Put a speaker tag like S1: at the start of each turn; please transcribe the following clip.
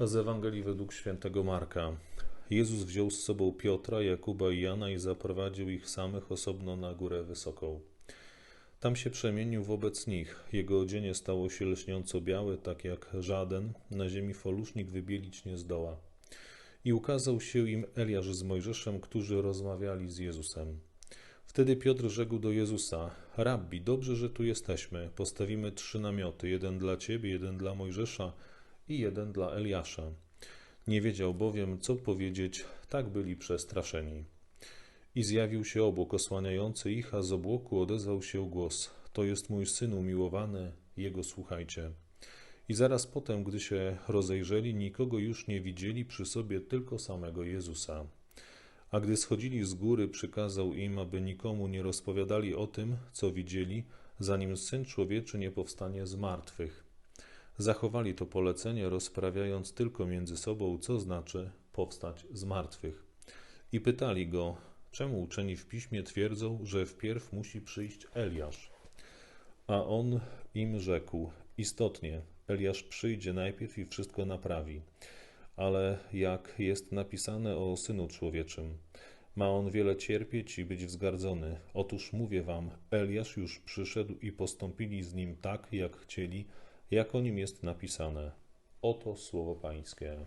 S1: Z Ewangelii według świętego Marka. Jezus wziął z sobą Piotra, Jakuba i Jana i zaprowadził ich samych osobno na górę wysoką. Tam się przemienił wobec nich. Jego odzienie stało się lśniąco białe, tak jak żaden, na ziemi folusznik wybielić nie zdoła. I ukazał się im Eliasz z Mojżeszem, którzy rozmawiali z Jezusem. Wtedy Piotr rzekł do Jezusa: Rabbi, dobrze, że tu jesteśmy. Postawimy trzy namioty: jeden dla ciebie, jeden dla Mojżesza i jeden dla Eliasza. Nie wiedział bowiem, co powiedzieć, tak byli przestraszeni. I zjawił się obłok osłaniający ich, a z obłoku odezwał się głos: To jest mój syn umiłowany, jego słuchajcie. I zaraz potem, gdy się rozejrzeli, nikogo już nie widzieli przy sobie, tylko samego Jezusa. A gdy schodzili z góry, przykazał im, aby nikomu nie rozpowiadali o tym, co widzieli, zanim syn człowieczy nie powstanie z martwych. Zachowali to polecenie, rozprawiając tylko między sobą, co znaczy powstać z martwych. I pytali go, czemu uczeni w piśmie twierdzą, że wpierw musi przyjść Eliasz. A on im rzekł: Istotnie, Eliasz przyjdzie najpierw i wszystko naprawi. Ale jak jest napisane o synu człowieczym, ma on wiele cierpieć i być wzgardzony. Otóż mówię wam, Eliasz już przyszedł i postąpili z nim tak, jak chcieli, jak o nim jest napisane. Oto słowo Pańskie.